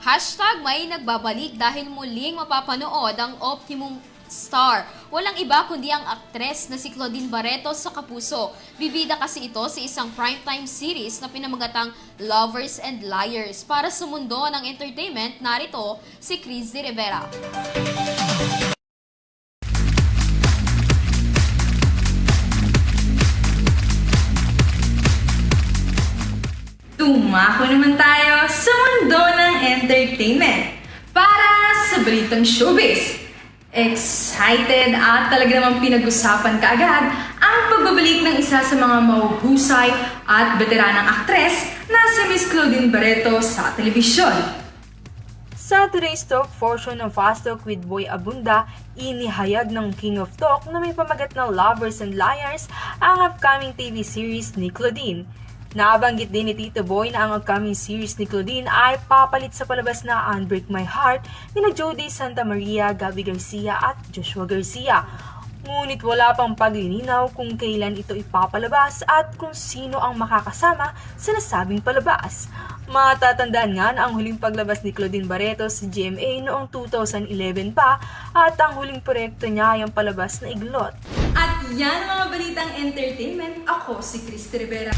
Hashtag may nagbabalik dahil muling mapapanood ang Optimum Star. Walang iba kundi ang aktres na si Claudine Barreto sa Kapuso. Bibida kasi ito sa isang primetime series na pinamagatang Lovers and Liars. Para sa mundo ng entertainment, narito si Chris de Rivera. Tumako naman tayo sa mundo ng entertainment para sa balitang showbiz. Excited at talaga namang pinag-usapan kaagad ang pagbabalik ng isa sa mga mahuhusay at veteranang aktres na si Miss Claudine Barreto sa telebisyon. Sa today's talk portion ng Fast Talk with Boy Abunda, inihayag ng King of Talk na may pamagat ng Lovers and Liars ang upcoming TV series ni Claudine. Nabanggit din ni Tito Boy na ang upcoming series ni Claudine ay papalit sa palabas na Unbreak My Heart ni na Jody Santa Maria, Gabby Garcia at Joshua Garcia. Ngunit wala pang paglilinaw kung kailan ito ipapalabas at kung sino ang makakasama sa nasabing palabas. Matatandaan nga na ang huling paglabas ni Claudine Barreto sa GMA noong 2011 pa at ang huling proyekto niya ay ang palabas na Iglot. At yan mga balitang entertainment, ako si Chris Rivera.